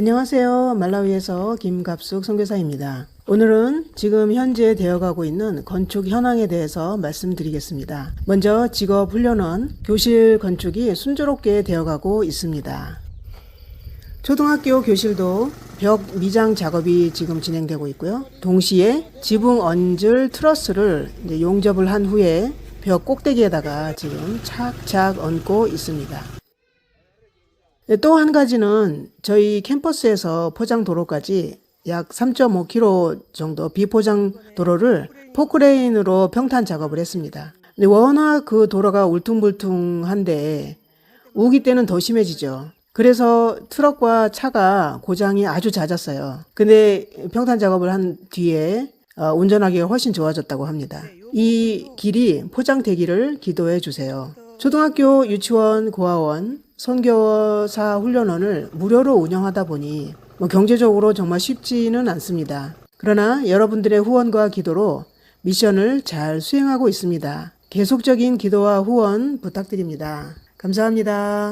안녕하세요. 말라위에서 김갑숙 선교사입니다. 오늘은 지금 현재 되어가고 있는 건축 현황에 대해서 말씀드리겠습니다. 먼저 직업 훈련은 교실 건축이 순조롭게 되어가고 있습니다. 초등학교 교실도 벽 미장 작업이 지금 진행되고 있고요. 동시에 지붕 얹을 트러스를 용접을 한 후에 벽 꼭대기에다가 지금 착착 얹고 있습니다. 네, 또한 가지는 저희 캠퍼스에서 포장 도로까지 약 3.5km 정도 비포장 도로를 포크레인으로 평탄 작업을 했습니다. 워낙 그 도로가 울퉁불퉁한데 우기 때는 더 심해지죠. 그래서 트럭과 차가 고장이 아주 잦았어요. 근데 평탄 작업을 한 뒤에 어, 운전하기가 훨씬 좋아졌다고 합니다. 이 길이 포장 되기를 기도해 주세요. 초등학교 유치원 고아원 선교사 훈련원을 무료로 운영하다 보니 뭐 경제적으로 정말 쉽지는 않습니다. 그러나 여러분들의 후원과 기도로 미션을 잘 수행하고 있습니다. 계속적인 기도와 후원 부탁드립니다. 감사합니다.